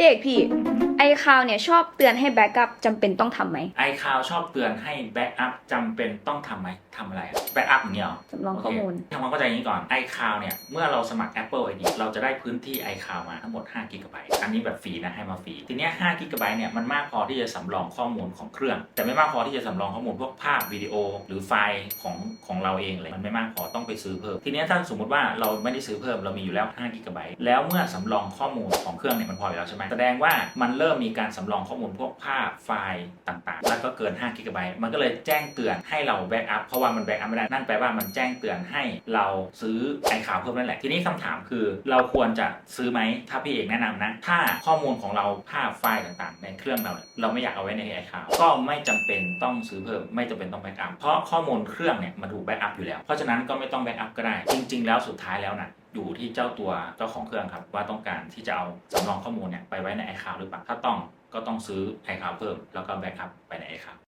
พี่เอกพี่ไอคาวเนี่ยชอบเตือนให้แบ็กอัพจำเป็นต้องทำไหม ไอคาวชอบเตือนให้แบ็กอัพจำเป็นต้องทำไหมทำอะไรแบ็กอัพอย่างเงี้ยเหรอสำรองข้อมูลโเคทำความเข้าใจอย่างนี้ก่อน iCloud เนี่ย เมื่อเราสมัคร Apple ID เราจะได้พื้นที่ iCloud มาทั้งหมด5 g b อันนี้แบบฟรีนะให้มาฟรี ทีเนี้ย5 g b เนี่ยมันมากพอที่จะสำรองข้อมูลของเครื่อง แต่ไม่มากพอที่จะสำรองข้อมูลพวกภาพวิดีโอ หรือไฟล์ของของเราเองเลยมันไม่มากพอต้องไปซื้อเพิ่ม ทีเนี้ยถ้าสมมติว่าเราไม่ได้ซื้อเพิ่มเรามีอยู่แล้ว5 g b แล้วเมื่อสำรองข้อมูลของเครื่องเนี่ยมันพออยู่แล้วใช่ไหมแสดงว่ามันเริ่มมีการสำรองข้อมูลพวกภาพไฟล์ต่างๆ แล้วก็เกิน5 g b มันก็เลยแจ้งเตือนให้เราแบ็กอัพเพราะว่ามันแบ็กอัพไม่ได้ นั่นแปลว่ามันแจ้งเตือนให้เราซื้อไอข่าวเพิ่มนั่นแหละ ทีนี้คำถามคือเราควรจะซื้อไหมถ้าพี่เอกแนะนำนะ ถ้าข้อมูลของเราภาพไฟล์ต่างๆ ในเครื่องเรา เราไม่อยากเอาไว้ในไอข่าวก็ไม่จำเป็นต้องซื้อเพิ่ม ไม่จำเป็นต้องแบ็กอัพเพราะข้อมูลเครื่องเนี่ยมันถูกแบ็กอัพอยู่แล้ว เพราะฉะนั้นก็ไม่ต้องแบ็กอัพก็ได้ จริง ๆ แล้วสุดท้ายแล้วนะ อยู่ที่เจ้าตัวเจ้าของเครื่องครับ ว่าต้องการที่จะเอาสำรองข้อมูลเนี่ยไปไว้ในไอข่าวหรือเปล่าถ้าต้องก็ต้องซื้อไอข่าวเพิ่มแล้วก็แบ็กอัพไปในไอข่าว